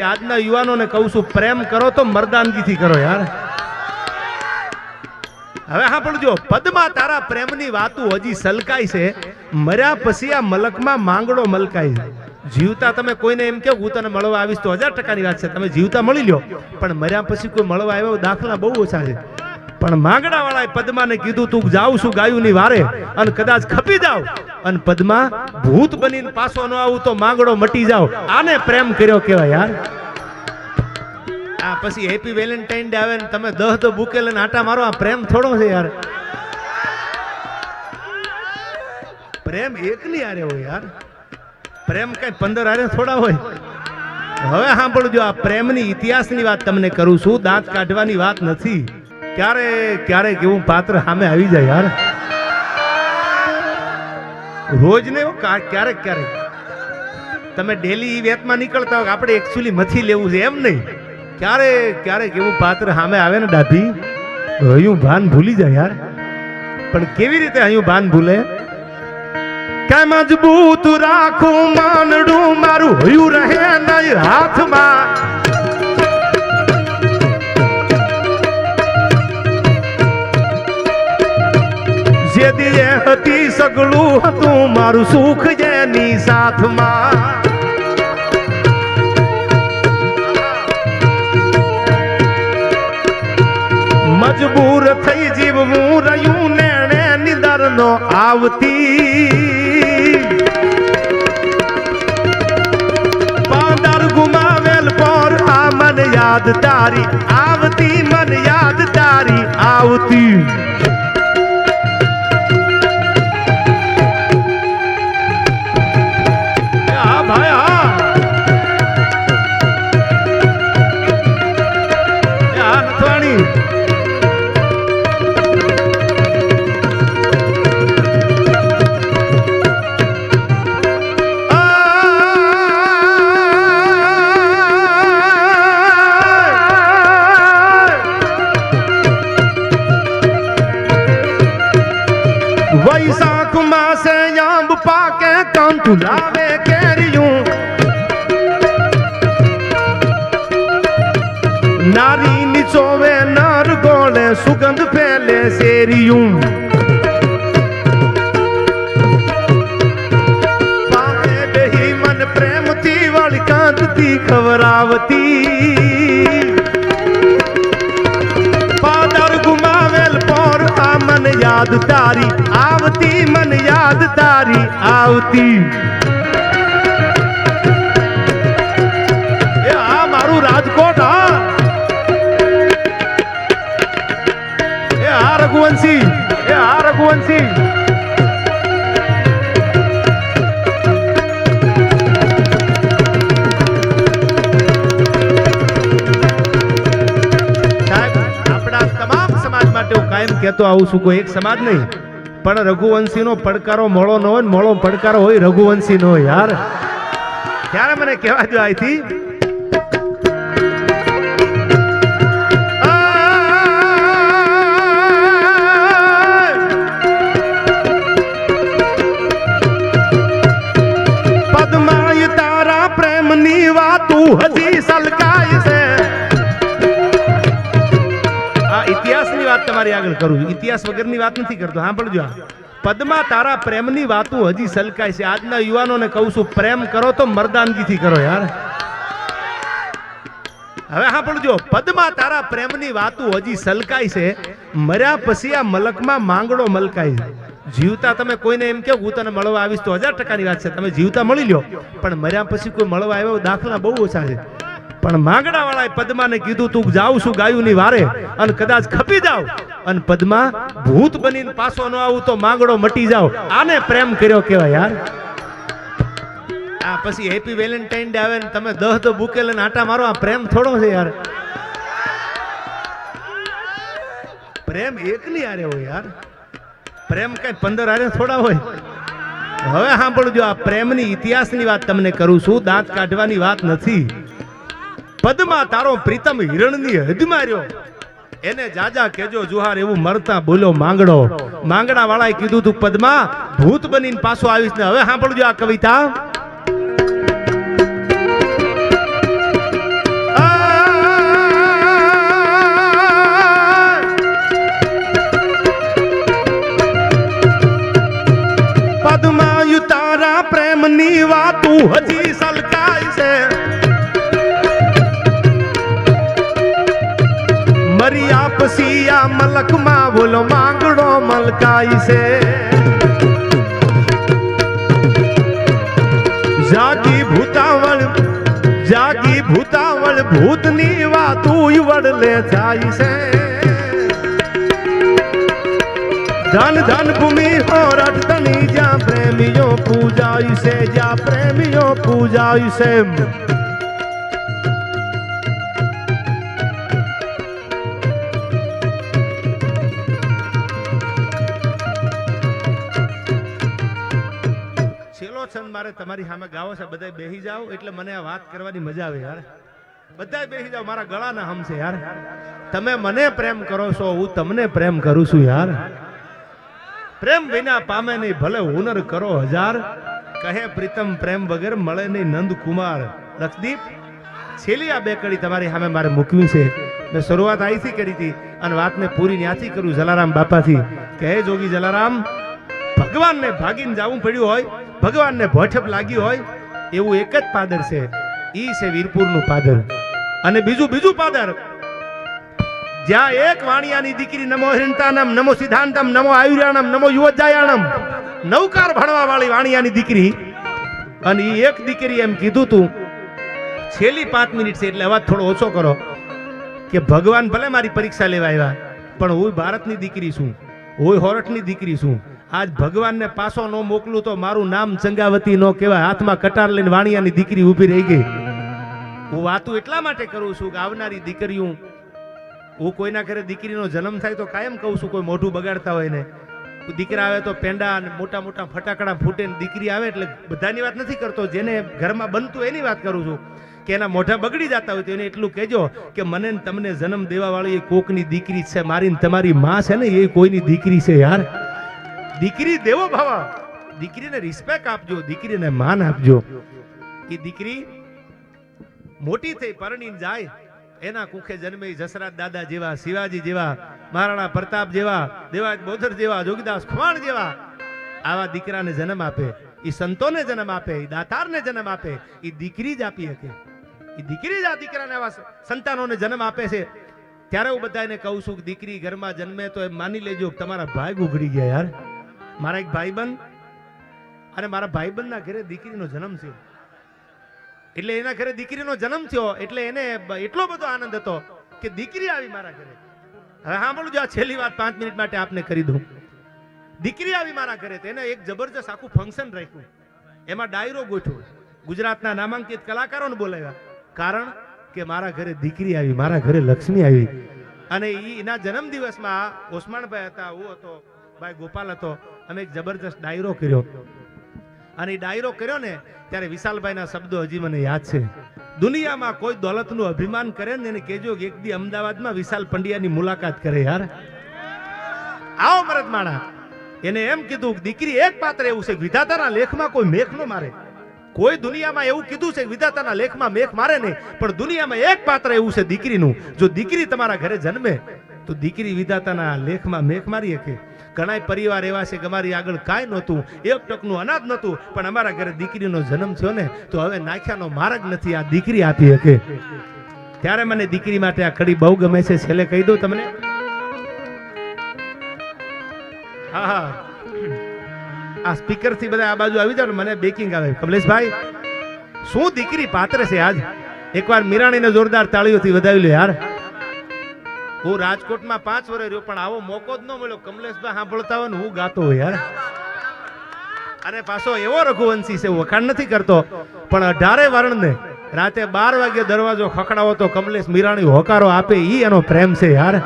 આજના યુવાનોને કહું છું, પ્રેમ કરો તો મરદાનગીથી કરો યાર. હવે સાંભળજો, પદમાં તારા પ્રેમની વાતું હજી સલકાય છે. મર્યા પછી આ મલકમાં માંગડો મલકાય છે. જીવતા તમે કોઈને એમ કહો હું તને મળવા આવીશ તો હજાર ટકાની વાત છે. તમે જીવતા મળી લ્યો. પણ મર્યા પછી કોઈ મળવા આવ્યો દાખલા બહુ ઓછા છે. પણ માંગડા વાળાએ પદ્માને કીધું, તું જાઉં છું ગાયું ની વારે અને કદાચ ખપી જાવ અને પદ્મા, ભૂત બનીને પાછો ન આવું તો માંગડો મટી જાવ આને પ્રેમ કર્યો કેવાય યાર. આ પછી હેપી વેલેન્ટાઇન ડે આવે ને તમે દહ તો બુકે લઈને આટા મારો, આ પ્રેમ થોડો છે યાર. પ્રેમ એકની આરે હોય યાર. પ્રેમ કઈ પંદર આરે થોડા હોય. હવે સાંભળજો, આ પ્રેમની ઇતિહાસની વાત તમને કરું છું. દાંત કાઢવાની વાત નથી. ક્યારે ક્યારેક એવું પાત્ર સામે આવી જાય યાર? રોજ ને ક્યારેક ક્યારેક. તમે ડેલી વેતમાં નીકળતા હોય આપણે એકચ્યુઅલી મથી લેવું છે, એમ નહીં. ક્યારેક ક્યારેક એવું પાત્ર સામે આવે ને ડાભી હયું ભાન ભૂલી જાય યાર. પણ કેવી રીતે હયું ભાન ભૂલે? કે મજબૂત રાખું, માનડું મારું હયું રહે નહીં, હાથમાં સગળું હતું મારું સુખ જેની સાથમાં. મજબૂર થઈ જીવવું રહ્યું નેણે નિદર નો આવતી. પાંદર ગુમાવેલ પર મન યાદ તારી, આવતી મન યાદ તારી, આવતી. વૈશાખ માસે આંબ પાકે કંકુ લાવે કેરિયું નારી નીચોવે નર ગોળે સુગંધ ફેલે શેરિયું કાંતથી ખવરાવતી પાદર ગુમાવેલ પર આ મન યાદ તારી આવતી. મન યાદ તારી આવતી આપણા તમામ સમાજ માટે હું કાયમ કહેતો આવું છું, કોઈ એક સમાજ નહીં. પણ રઘુવંશીનો પડકારો મોળો ન હોય મોળો પડકારો હોય, રઘુવંશી નો હોય, યાર. ત્યારે મને કહેવા દો અહીંથી તમારી આગળ કરું છું. ઇતિહાસ વગરની વાત નથી કરતો. સાંભળજો આ. પદમાં તારા પ્રેમની વાતો હજી સલકાય છે. આજના યુવાનોને કહું છું, પ્રેમ કરો તો મરદાનગીથી કરો યાર. હવે સાંભળજો. પદમાં તારા પ્રેમની વાતો હજી સલકાય છે. મર્યા પછી આ મલકમાં માંગડો મલકાય છે. જીવતા તમે કોઈને એમ કહો હું તને મળવા આવીશ તો હજાર ટકાની વાત છે. તમે જીવતા મળી લ્યો. પણ મર્યા પછી કોઈ મળવા આવ્યો દાખલા બહુ ઓછા છે. પણ માંગડા વાળાએ પદ્માને કીધું, તું જાઉં છું ગાયું ની વારે અને કદાચ ખપી જાવ અને પદ્મા, ભૂત બનીને પાછો ન આવું તો માંગડો મટી જાવ આને પ્રેમ કર્યો કેવાય યાર. આ પછી હેપી વેલેન્ટાઇન ડે આવે ને તમે દહ તો બુકે લઈને આટા મારો, આ પ્રેમ થોડો છે યાર. પ્રેમ એકની આરે હોય યાર. પ્રેમ કઈ પંદર આરે થોડા હોય. હવે સાંભળજો, આ પ્રેમની ઇતિહાસની વાત તમને કરું છું, દાંત કાઢવાની વાત નથી. પદમાં તારો પ્રીતમ હિરણની હદમાં રહ્યો એને જાજા કેજો જુહાર એવું મરતા બોલ્યો માંગડો. માંગડા વાળાએ કીધું તું પદમાં ભૂત બનીને પાછો આવીશ ને હવે સાંભળજો આ કવિતા. પદમાં તારા પ્રેમની વાતું હજી પછી આ મલકમાં બોલો માંગડો મલકાય છે. જાગી ભૂતાવળ જાગી ભૂતાવળ, ભૂતની વાતું વડલે જાય છે. ધન ધન ભૂમિ હોરઠ ધની જ્યાં પ્રેમીઓ પૂજાય છે, જ્યાં પ્રેમીઓ પૂજાય છે. મારે તમારી સામે ગાવો છે બધા બેહી જાઓ, એટલે મને આ વાત કરવાની મજા આવે યાર. બધા બેહી જાઓ, મારા ગળાના હમશે યાર. તમે મને પ્રેમ કરો છો, હું તમને પ્રેમ કરું છું યાર. પ્રેમ વિના પામે નહીં, ભલે હુનર કરો હજાર. કહે પ્રીતમ, પ્રેમ વગર મળે નહીં નંદકુમાર લક્ષદીપ, છેલ્લી આ બે કડી તમારી સામે મારે મૂકવી છે. મેં શરૂઆત અહીંથી કરી હતી અને વાતને પૂરી ન્યાથી કરું જલારામ બાપાથી. કહે, જોગી જલારામ, ભગવાનને ભાગીને જવું પડ્યું હોય ભગવાનને ભોઠપ લાગી હોય, એવું એક જ પાદર છે. ઈ છે વીરપુરનું પાદર. અને બીજું બીજું પાદર. જ્યાં એક વાણિયાની દીકરી નમો હિરણતાનમ, નમો સિદ્ધાંતમ, નમો આયુર્યાણમ નમો યુવજાયાણમ નવકાર ભણવા વાળી વાણિયાની દીકરી. અને ઈ એક દીકરી એમ કીધું તું, છેલ્લી પાંચ મિનિટ છે એટલે અવાજ થોડો ઓછો કરો, કે ભગવાન ભલે મારી પરીક્ષા લેવા આવ્યા, પણ હું ભારતની દીકરી છું, હું હોરઠની દીકરી છું. આજ ભગવાનને પાછો ન મોકલું તો મારું નામ ચંગાવતી ન કહેવાય. હાથમાં કટાર લઈને વાણિયાની દીકરી ઊભી રહી ગઈ. હું વાતું એટલા માટે કરું છું કે આવનારી દીકરીઓ, હું કોઈના ઘરે દીકરીનો જન્મ થાય તો કાયમ કહું છું કોઈ મોઢું બગાડતા હોય ને. દીકરા આવે તો પેંડા અને મોટા મોટા ફટાકડા ફૂટે દીકરી આવે એટલે બધાની વાત નથી કરતો. જેને ઘરમાં બનતું એની વાત કરું છું. કે એના મોઢા બગડી જતા હોય તો એને એટલું કહેજો કે મને તમને જન્મ દેવાવાળી એ કોકની દીકરી છે મારીને તમારી માં છે ને એ કોઈની દીકરી છે યાર. દીકરી દેવો ભાવા દીકરીને રિસ્પેક્ટ આપજો, દીકરીને માન આપજો. એ દીકરી મોટી થઈ, પરણીને જાય. એના કુખે જન્મે જસરાજ દાદા જેવા, શિવાજી જેવા, મહારાણા પ્રતાપ જેવા, દેવાજ બોધર જેવા, જોગીદાસ ખુવાણ જેવા. આવા દીકરાને જન્મ આપે એ સંતોને જન્મ આપે એ દાતારને જન્મ આપે એ દીકરી જ આપી શકે. એ દીકરી જ આ દીકરાને આવા સંતાનોને જન્મ આપે છે. ત્યારે હું બધાને કહું છું કે દીકરી ઘરમાં જન્મે તો એ માની લેજો તમારા ભાગ ઉઘડી ગયા યાર. મારા એક ભાઈબંધ અને મારા ભાઈબંધના ઘરે દીકરીનો જન્મ થયો. એટલે એના ઘરે દીકરીનો જન્મ થયો, એટલે એને એટલો બધો આનંદ હતો કે દીકરી આવી મારા ઘરે. હવે સાંભળું જો આ છેલ્લી વાત પાંચ મિનિટ માટે આપને કરી દઉં. દીકરી આવી મારા ઘરે તેને એક જબરજસ્ત આખું ફંક્શન રાખ્યું. એમાં ડાયરો ગોઠવ્યો. ગુજરાતના નામાંકિત કલાકારોને બોલાવ્યા. કારણ કે મારા ઘરે દીકરી આવી, મારા ઘરે લક્ષ્મી આવી. અને એના જન્મ દિવસમાં ઓસમાણભાઈ હતા હું હતો, ભાઈ ગોપાલ હતો અમે એક જબરજસ્ત ડાયરો કર્યો. અને એ ડાયરો કર્યો ને, ત્યારે વિશાલભાઈના શબ્દો હજી મને યાદ છે. દુનિયામાં કોઈ દોલતનું અભિમાન કરે ને એને કહેજો કે એક દી અમદાવાદમાં વિશાલ પંડ્યાની મુલાકાત કરે યાર. આવો મરદ માણા એને એમ કીધું કે દીકરી એક પાત્ર એવું છે, વિધાતાના લેખમાં કોઈ મેઘ ન મારે. કોઈ દુનિયામાં એવું કીધું છે, વિધાતાના લેખમાં મેઘ મારે નહીં, પણ દુનિયામાં એક પાત્ર એવું છે દીકરીનું. જો દીકરી તમારા ઘરે જન્મે, તો દીકરી વિધાતાના લેખમાં મેઘ મારી શકે. ઘણાય પરિવાર એવા છે કે અમારી આગળ કાંઈ નહોતું, એક ટકનું અનાજ નહોતું, પણ અમારા ઘરે દીકરીનો જન્મ થયો ને, તો હવે નાખ્યાનો માર્ગ નથી આ દીકરી આપી શકે. ત્યારે મને દીકરી માટે આ કડી બહુ ગમે છે, છેલ્લે કહી દઉં તમને. હા હા. આ સ્પીકરથી બધા આ બાજુ આવી જાવ મને બેકિંગ આવે. કમલેશભાઈ, શું દીકરી પાત્ર છે આજ? એકવાર મીરાણીને જોરદાર તાળીઓથી વધાવી લો યાર. હું રાજકોટમાં પાંચ વર્ષ રહ્યો, પણ આવો મોકો જ ન મળ્યો. કમલેશભાઈ સાંભળતા હોય ને હું ગાતો હોય, યાર. અને પાછો એવો રઘુવંશી છે, વખાણ નથી કરતો. પણ અઢારે વર્ણને રાતે બાર વાગે દરવાજો ખખડાવો તો કમલેશ મીરાણી હોકારો આપે, ઈ એનો પ્રેમ છે, યાર.